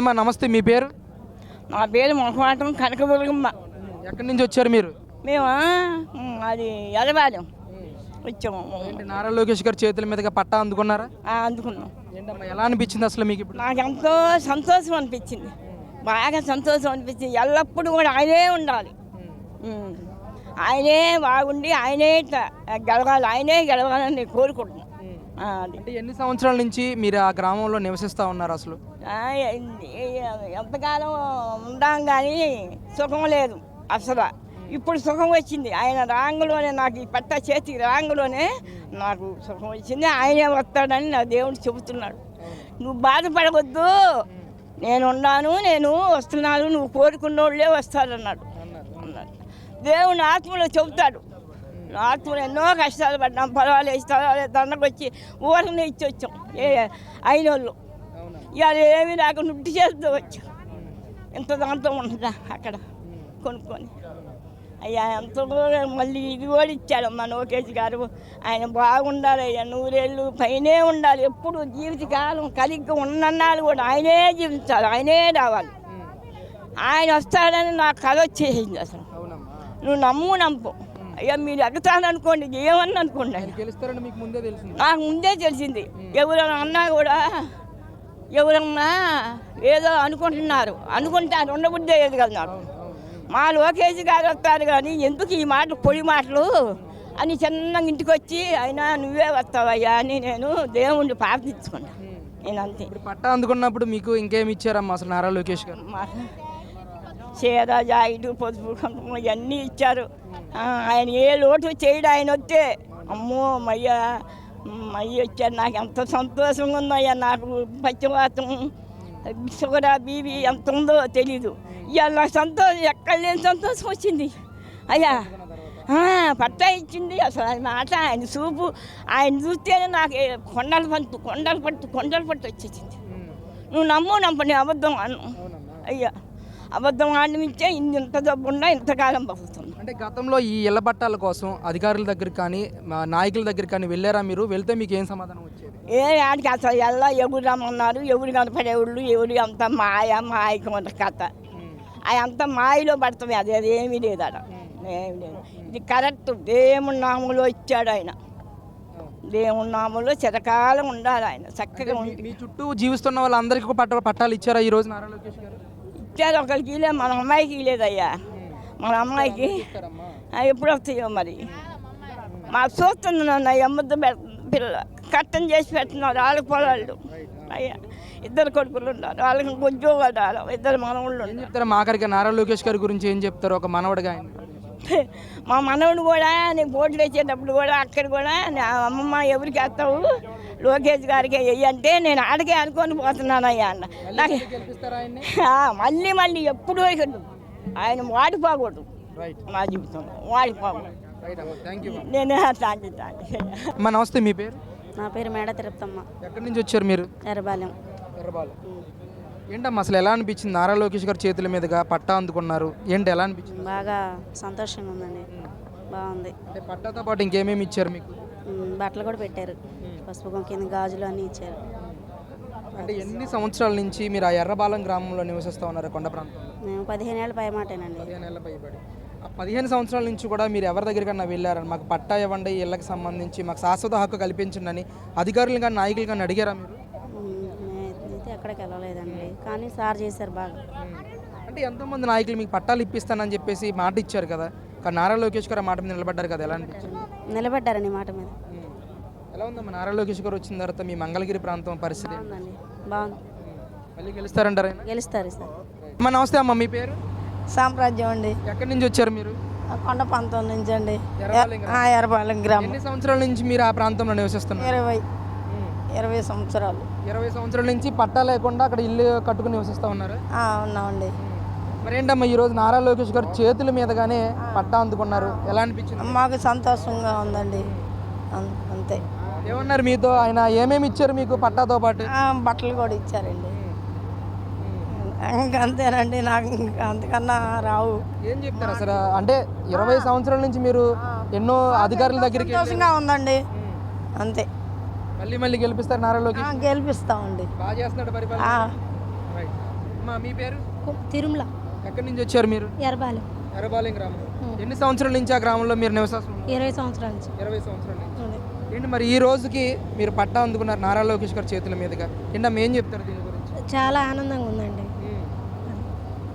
అమ్మా నమస్తే మీ పేరు? నా పేరు మొహమాటం కనకదుర్గమ్మ. ఎక్కడి నుంచి వచ్చారు మీరు? మేము? అది ఎలబాలెం వచ్చాము. ఏంటి నారా లోకేష్ గారి చేతుల మీదుగా పట్టా అందుకున్నారా? అందుకున్నాం. ఏంటమ్మా ఎలా అనిపించింది అసలు మీకు ఇప్పుడు? నాకు ఎంతో సంతోషం అనిపించింది. బాగా సంతోషం అనిపించింది. ఎల్లప్పుడూ కూడా ఆయనే ఉండాలి. ఆయనే బాగుండి ఆయనే గెలవాలి. ఆయనే గెలవాలని నేను కోరుకుంటున్నాను అంటే ఎన్ని సంవత్సరాల నుంచి మీరు ఆ గ్రామంలో నివసిస్తూ ఉన్నారు అసలు? ఎంతకాలం ఉండాం కానీ సుఖం లేదు అసలు. ఇప్పుడు సుఖం వచ్చింది. ఆయన రాంగులోనే నాకు ఈ పట్ట చేతికి రాంగులోనే నాకు సుఖం వచ్చింది. ఆయనే వస్తాడని నా దేవుడు చెబుతున్నాడు. నువ్వు బాధపడవద్దు. నేను ఉన్నాను నేను వస్తున్నాను నువ్వు కోరుకున్న వాళ్ళే వస్తాడన్నాడు అన్నాడు. దేవుని ఆత్మలో చెబుతాడు. ఆత్మలో ఎన్నో కష్టాలు పడ్డాం పర్వాలేదు పర్వాలేదు దండకు వచ్చి ఊరని ఇచ్చి వచ్చాం ఏ అయిన వాళ్ళు ఇవాళ ఏమీ నాకు నుట్టి చేస్తూ వచ్చాం. ఎంత దాంతో ఉంటుందా అక్కడ కొనుక్కొని. అయ్యా ఎంత మళ్ళీ ఇది కూడా ఇచ్చాడు మా లోకేష్ గారు. ఆయన బాగుండాలి అయ్యా నూరేళ్ళు పైనే ఉండాలి. ఎప్పుడు జీవితకాలం కలిగి ఉన్నన్నాళ్ళు కూడా ఆయనే జీవించాలి ఆయనే రావాలి. ఆయన వస్తాడని నాకు కథ వచ్చేసింది అసలు. నువ్వు నమ్ము నమ్ము. అయ్యా మీరు ఎగతాననుకోండి ఏమన్నా అనుకోండి గెలుస్తారని మీకు ముందే తెలిసింది. నాకు ముందే తెలిసింది. ఎవరైనా అన్నా కూడా ఎవరన్నా ఏదో అనుకుంటున్నారు. అనుకుంటారు ఉండబుద్ధి ఏది కదా నాకు. మా లోకేష్ గారు వస్తారు కానీ ఎందుకు ఈ మాటలు పొడి మాటలు? అని చిన్నగా ఇంటికి వచ్చి అయినా నువ్వే వస్తావయ్యా అని నేను దేవుణ్ణి ప్రార్థించుకున్నా నేను అంతే. ఇప్పుడు పట్టా అందుకున్నప్పుడు మీకు ఇంకేమి ఇచ్చారమ్మా అసలు నారా లోకేష్ గారు? మా చీర జాయిడు కుంకుమ ఇవన్నీ ఇచ్చారు. ఆయన ఏ లోటు చేయడు ఆయన వస్తే అమ్మో మయ్య మయ్య వచ్చారు నాకు ఎంత సంతోషంగా ఉందయ్యా నాకు పచ్చివాతం షుగర్ బీబీ ఎంత ఉందో తెలీదు. ఇవాళ నాకు సంతోషం ఎక్కడ లేని సంతోషం వచ్చింది. అయ్యా పట్టా ఇచ్చింది. అసలు ఆయన మాట ఆయన చూపు ఆయన చూస్తేనే నాకు కొండల పంటు కొండల పట్టు కొండల పట్టు వచ్చేసింది. నువ్వు నమ్ము నమ్మని అబద్ధం అను అయ్యా అబద్ధం ఆడమించే ఇంత డబ్బు ఉన్నా ఇంతకాలం బతుకుతున్నా అంటే గతంలో ఈ ఇళ్ళ పట్టాల కోసం అధికారుల దగ్గర కానీ మా నాయకుల దగ్గర కానీ వెళ్ళారా మీరు? వెళ్తే మీకు ఏం సమాధానం వచ్చేది? ఏ ఆడికి అసలు ఎలా ఎవరు రమ్మన్నారు? ఎవరు కనపడేవాళ్ళు? ఎవరు అంత మాయ మాయకు ఉన్న కథ అంత మాయలో పడతామే. అది అది ఏమీ లేదు అక్కడ ఏమీ లేదు. ఇది కరెక్ట్. దేవుని నామంలో ఇచ్చాడు ఆయన. దేవుని నామంలో చిరకాలం ఉండాలి ఆయన. చక్కగా మీ- చుట్టూ జీవిస్తున్న వాళ్ళందరికీ పట్ట పట్టాలు ఇచ్చారా ఈ రోజు నారా లోకేష్ గారు? ఇచ్చారు. ఒకరికి లే మన అమ్మాయికి లేదయ్యా మన అమ్మాయికి ఎప్పుడు వస్తాయో మరి? మాకు చూస్తుంది నన్ను ఎమ్మద్ద పిల్ల కట్టం చేసి పెట్టినారు వాళ్ళ పొలాలు అయ్యా ఇద్దరు కొడుకులు ఉన్నారు. వాళ్ళకి ఉద్యోగాలు రాలి. ఇద్దరు మనవాళ్ళు ఏం చెప్తారా మాకరికి నారా లోకేష్ గారి గురించి ఏం చెప్తారు? ఒక మనవడిగా మా మనవుడు కూడా నేను పోటీ వేసేటప్పుడు కూడా అక్కడ కూడా నా అమ్మమ్మ ఎవరికి వేస్తావు? లోకేష్ గారికి వెయ్యి అంటే నేను ఆడకే అనుకొని పోతున్నాను అయ్యా అన్న నాకు మళ్ళీ మళ్ళీ ఎప్పుడూ ఆయన వాడిపోకూడదు రైట్ నా వాడిపోకూడదు థ్యాంక్ యూ నేను అమ్మా నమస్తే మీ పేరు? నా పేరు మేడ తిరుపతమ్మ ఎక్కడి నుంచి వచ్చారు మీరు? ఎర్రబాలెం. ఎర్రబాలు. ఏంటమ్మా అసలు ఎలా అనిపించింది? నారా లోకేష్ గారి చేతుల మీదుగా పట్టా అందుకున్నారు. ఏంటి ఎలా అనిపించింది? బాగా సంతోషంగా ఉందండి. బాగుంది. అంటే పట్టాతో పాటు ఇంకేమేమి ఇచ్చారు మీకు? బట్టలు కూడా పెట్టారు. పసుపు కుంకింద గాజులు అన్నీ ఇచ్చారు. అంటే ఎన్ని సంవత్సరాల నుంచి మీరు ఆ ఎర్రబాలెం గ్రామంలో నివసిస్తూ ఉన్నారు కొండ ప్రాంతంలో? మేము పదిహేను ఏళ్ళ పై మాటేనండి పదిహేను ఏళ్ళ పైబడి. ఆ పదిహేను సంవత్సరాల నుంచి కూడా మీరు ఎవరి దగ్గరికన్నా వెళ్ళారని మాకు పట్టా ఇవ్వండి ఇళ్ళకి సంబంధించి మాకు శాశ్వత హక్కు కల్పించండి అని అధికారులు కానీ నాయకులు కానీ అడిగారా మీరు ఎక్కడికి వెళ్ళలేదండి. కానీ సార్ చేశారు బాగా. అంటే ఎంతోమంది నాయకులు మీకు పట్టాలు ఇప్పిస్తానని చెప్పేసి మాట ఇచ్చారు కదా. కానీ నారా లోకేష్ గారు ఆ మాట మీద నిలబడ్డారు కదా ఎలా అనిపించింది? నిలబడ్డారండి మాట మీద. ఎలా ఉందమ్మా నారా లోకేష్ గారు వచ్చిన తర్వాత మీ మంగళగిరి ప్రాంతం పరిస్థితి? బాగుంది. మళ్ళీ గెలుస్తారంటారు గెలుస్తారు సార్. అమ్మా నమస్తే అమ్మ మీ పేరు? సామ్రాజ్యం అండి. ఎక్కడి నుంచి వచ్చారు మీరు? కొండ ప్రాంతం నుంచి అండి. ఎర్రపాలెం గ్రామం. ఎన్ని సంవత్సరాల నుంచి మీరు ఆ ప్రాంతంలో నివసిస్తున్నారు? ఇరవై. ఇరవై సంవత్సరాలు. ఇరవై సంవత్సరాల నుంచి పట్టా లేకుండా అక్కడ ఇల్లు కట్టుకుని నివసిస్తూ ఉన్నారు? ఉన్నామండి. మరి ఏంటమ్మా ఈరోజు నారా లోకేష్ గారు చేతుల మీదగానే పట్టా అందుకున్నారు. ఎలా అనిపించింది? మాకు సంతోషంగా ఉందండి. అంతే. ఏమన్నారు మీతో? ఆయన ఏమేమి ఇచ్చారు మీకు పట్టాతో పాటు? బట్టలు కూడా ఇచ్చారండి. అంతేనండి నాకు ఇంకా అంతకన్నా రావు. ఏం చెప్తారు అసలు? అంటే ఇరవై సంవత్సరాల నుంచి మీరు ఎన్నో అధికారుల దగ్గరికి సంతోషంగా ఉందండి. అంతే. మళ్ళీ మళ్ళీ గెలిపిస్తారు నారా ఆ, లోకేష్ గెలిపిస్తామండి. బాగా చేస్తున్నాడు ఆ, పరిపాలన మీ పేరు? తిరుమల. ఎక్కడి నుంచి వచ్చారు మీరు? ఎరబాలెం ఎర్రబాలెం గ్రామం. ఎన్ని సంవత్సరాల నుంచి ఆ గ్రామంలో మీరు నివసాసం ఇరవై సంవత్సరాల నుంచి. ఇరవై సంవత్సరాల నుంచి. ఏంటి మరి ఈ రోజుకి మీరు పట్టా అందుకున్నారు నారా లోకేష్ గారి చేతుల మీదుగా? ఏంటమ్మా ఏం చెప్తారు దీని గురించి? చాలా ఆనందంగా ఉందండి.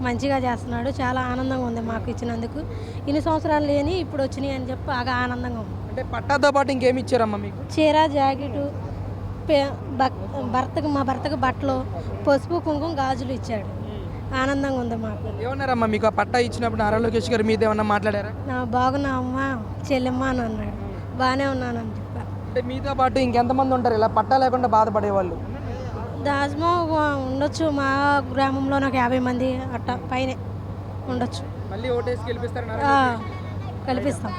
మంచిగా చేస్తున్నాడు చాలా ఆనందంగా ఉంది మాకు ఇచ్చినందుకు. ఇన్ని సంవత్సరాలు లేని ఇప్పుడు వచ్చినాయి అని చెప్పి బాగా ఆనందంగా ఉంది. అంటే పట్టాతో పాటు ఇంకేమి ఇచ్చారమ్మా మీకు? చీర జాకెట్ భర్తకు మా భర్తకు బట్టలు పసుపు కుంకుమ గాజులు ఇచ్చాడు. ఆనందంగా ఉంది మాకు. ఏమన్నారమ్మా మీకు ఆ పట్టా ఇచ్చినప్పుడు నారా లోకేష్ గారు మీతో ఏమన్నా మాట్లాడారా? నా బాగున్నావమ్మా చెల్లెమ్మ అని అన్నాడు. బాగానే ఉన్నానని చెప్పాను అంటే మీతో పాటు ఇంకెంతమంది ఉంటారు? ఇలా పట్టా లేకుండా బాధపడేవాళ్ళు. దాజ్మో ఉండొచ్చు. మా గ్రామంలో ఒక యాభై మంది అట్ట పైనే ఉండొచ్చు. మళ్ళీ ఓటేసి కల్పిస్తాం